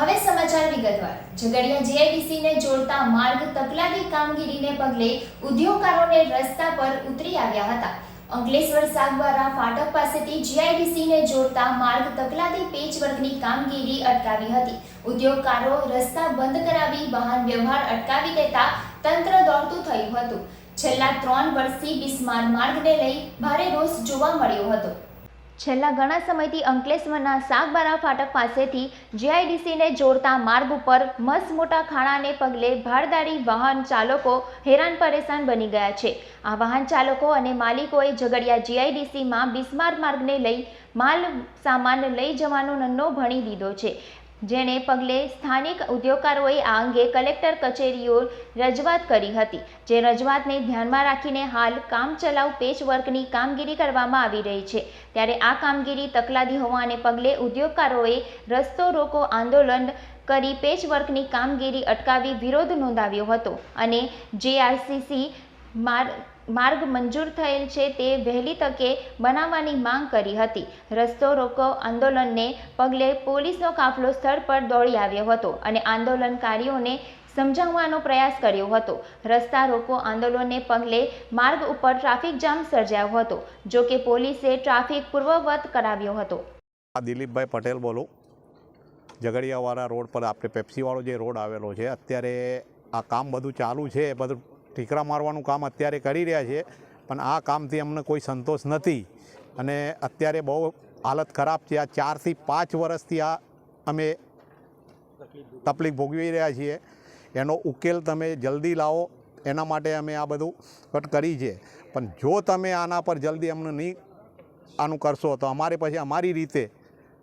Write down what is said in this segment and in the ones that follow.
હવે સમાચાર વિગતવાર. ઝઘડિયા જીઆઈડીસી ને જોડતા માર્ગ તકલાદી કામગીરીને પગલે ઉદ્યોગકારોને રસ્તા પર ઉતરી આવ્યા હતા. અંકલેશ્વર સાગબારા ફાટક પાસેથી જીઆઈડીસી ને જોડતા માર્ગ તકલાદી પેચવર્કની કામગીરી અટકાવી હતી. ઉદ્યોગકારો રસ્તા બંધ કરાવી વાહન વ્યવહાર અટકાવી દેતા તંત્ર દોડતું થયું હતું. છેલ્લા ત્રણ વર્ષથી બિસ્માર માર્ગને લઈ ભારે રોષ જોવા મળ્યો હતો. છેલ્લા ઘણા સમયથી અંકલેશ્વરના સાગબારા ફાટક પાસેથી જીઆઈડીસીને જોડતા માર્ગ ઉપર મસ મોટા ખાણાને પગલે ભારદારી વાહન ચાલકો હેરાન પરેશાન બની ગયા છે. આ વાહન ચાલકો અને માલિકોએ ઝઘડિયા જીઆઈડીસીમાં બિસ્માર માર્ગને લઈ માલ સામાન લઈ જવાનો નન્નો ભણી દીધો છે. જેને પગલે સ્થાનિક ઉદ્યોગકારોએ આ અંગે કલેક્ટર કચેરીઓ રજૂઆત કરી હતી, જે રજૂઆતને ધ્યાનમાં રાખીને હાલ કામચલાઉ પેચવર્કની કામગીરી કરવામાં આવી રહી છે. ત્યારે આ કામગીરી તકલાદી હોવાને પગલે ઉદ્યોગકારોએ રસ્તો રોકો આંદોલન કરી પેચવર્કની કામગીરી અટકાવી વિરોધ નોંધાવ્યો હતો અને જેઆરસીસી માર્ગ માર્ગ મંજૂર થયેલ છે તે વહેલી તકે બનાવવાની માંગ કરી હતી. રસ્તો રોકો આંદોલનને પગલે પોલીસનો કાફલો સ્થળ પર દોડી આવ્યો હતો અને આંદોલનકારીઓને સમજાવવાનો પ્રયાસ કર્યો હતો. રસ્તા રોકો આંદોલનને પગલે માર્ગ ઉપર ટ્રાફિક જામ સર્જાયો હતો, જો કે પોલીસે ટ્રાફિક પૂર્વવત કરાવ્યો હતો. આ દિલીપભાઈ પટેલ બોલું. ઝઘડિયાવાળા રોડ પર આપણે પેપ્સીવાળો જે રોડ આવેલો છે, અત્યારે આ કામ બધું ચાલુ છે બધું ઠીકરા મારવાનું કામ અત્યારે કરી રહ્યા છે, પણ આ કામથી અમને કોઈ સંતોષ નથી. અને અત્યારે બહુ હાલત ખરાબ છે. આ ચારથી પાંચ વર્ષથી આ અમે તકલીફ ભોગવી રહ્યા છીએ. એનો ઉકેલ તમે જલ્દી લાવો. એના માટે અમે આ બધું કટ કરી છે. પણ જો તમે આના પર જલ્દી અમને નહીં આનું કરશો, તો અમારે પછી અમારી રીતે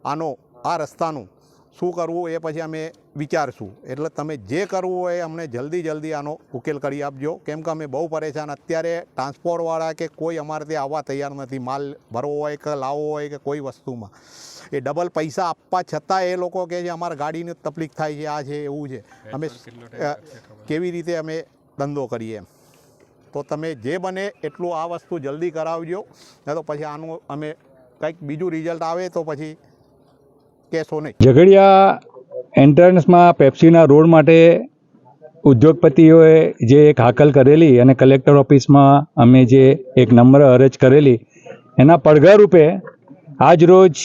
આનો આ રસ્તાનું શું કરવું એ પછી અમે વિચારશું. એટલે તમે જે કરવું હોય એ અમને જલ્દી જલ્દી આનો ઉકેલ કરી આપજો. કેમ કે અમે બહુ પરેશાન. અત્યારે ટ્રાન્સપોર્ટવાળા કે કોઈ અમારે ત્યાં આવવા તૈયાર નથી. માલ ભરવો હોય કે લાવવો હોય કે કોઈ વસ્તુમાં. એ ડબલ પૈસા આપવા છતાં એ લોકો કહે છે અમારા ગાડીને તકલીફ થાય છે આ છે એવું છે. અમે કેવી રીતે અમે ધંધો કરીએ એમ. તો તમે જે બને એટલું આ વસ્તુ જલ્દી કરાવજો. નહીં તો પછી આનું અમે કંઈક બીજું રિઝલ્ટ આવે તો પછી કહેશો નહીં. ઝઘડિયા એન્ટ્રન્સમાં પેપ્સીના રોડ માટે ઉદ્યોગપતિઓએ જે એક હાકલ કરેલી અને કલેક્ટર ઓફિસમાં અમે જે એક નમ્ર અરજ કરેલી, એના પડઘા રૂપે આજ રોજ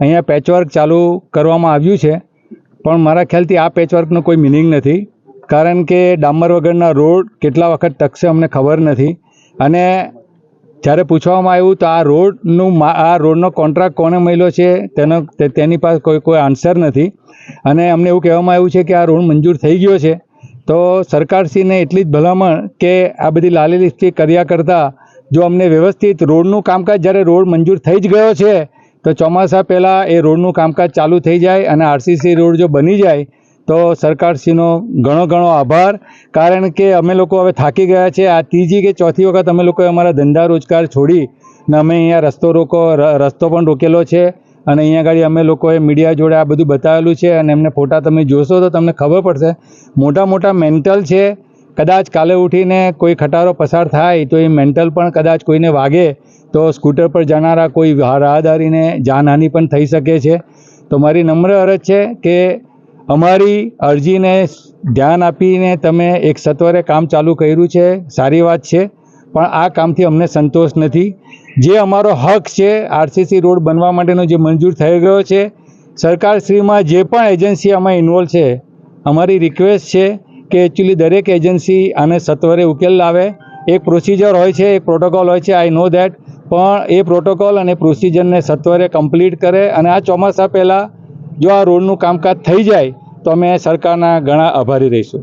અહીંયા પેચવર્ક ચાલુ કરવામાં આવ્યું છે. પણ મારા ખ્યાલથી આ પેચવર્કનો કોઈ મિનિંગ નથી, કારણ કે ડામર વગરના રોડ કેટલા વખત ટકશે અમને ખબર નથી. અને જ્યારે પૂછવામાં આવ્યું તો આ રોડનું આ રોડનો કોન્ટ્રાક્ટ કોને મળ્યો છે, તેનો તેની પાસે કોઈ કોઈ આન્સર નથી. અને અમને એવું કહેવામાં આવ્યું છે કે આ રોડ મંજૂર થઈ ગયો છે. તો સરકારશ્રીને એટલી જ ભલામણ કે આ બધી લાલીલીસ્તી કર્યા કરતાં જો અમને વ્યવસ્થિત રોડનું કામકાજ, જ્યારે રોડ મંજૂર થઈ જ ગયો છે, તો ચોમાસા પહેલાં એ રોડનું કામકાજ ચાલુ થઈ જાય અને આરસીસી રોડ જો બની જાય તો સરકારશ્રીનો ઘણો ઘણો આભાર. કારણ કે અમે લોકો હવે થાકી ગયા છે. આ ત્રીજી કે ચોથી વખત અમે લોકોએ અમારા ધંધા રોજગાર છોડી ને અમે અહીંયા રસ્તો રોકો રસ્તો પણ રોકેલો છે. અને અહીંયા આગળ અમે લોકોએ મીડિયા જોડે આ બધું બતાવેલું છે અને એમને ફોટા તમે જોશો તો તમને ખબર પડશે. મોટા મોટા મેન્ટલ છે. કદાચ કાલે ઉઠીને કોઈ ખટારો પસાર થાય તો એ મેન્ટલ પણ કદાચ કોઈને વાગે તો સ્કૂટર પર જનારા કોઈ રાહદારીને જાનહાનિ પણ થઈ શકે છે. તો મારી નમ્ર અરજ છે કે અમારી અરજીને ધ્યાન આપીને તમે એક સત્વરે કામ ચાલુ કર્યું છે, સારી વાત છે, પણ આ કામથી અમને સંતોષ નથી. જે અમારો હક છે, આરસીસી રોડ બનવા માટેનો જે મંજૂર થઈ ગયો છે સરકારશ્રીમાં જે પણ એજન્સી આમાં ઇન્વોલ્વ છે, અમારી રિક્વેસ્ટ છે કે એકચ્યુઅલી દરેક એજન્સી આને સત્વરે ઉકેલ લાવે. એક પ્રોસિજર હોય છે, એક પ્રોટોકોલ હોય છે આઈ નો દેટ પણ એ પ્રોટોકોલ અને પ્રોસિજરને સત્વરે કમ્પ્લીટ કરે અને આ ચોમાસા પહેલાં જો આ રોડનું કામકાજ થઈ જાય તો અમે સરકારના ઘણા આભારી રહીશું.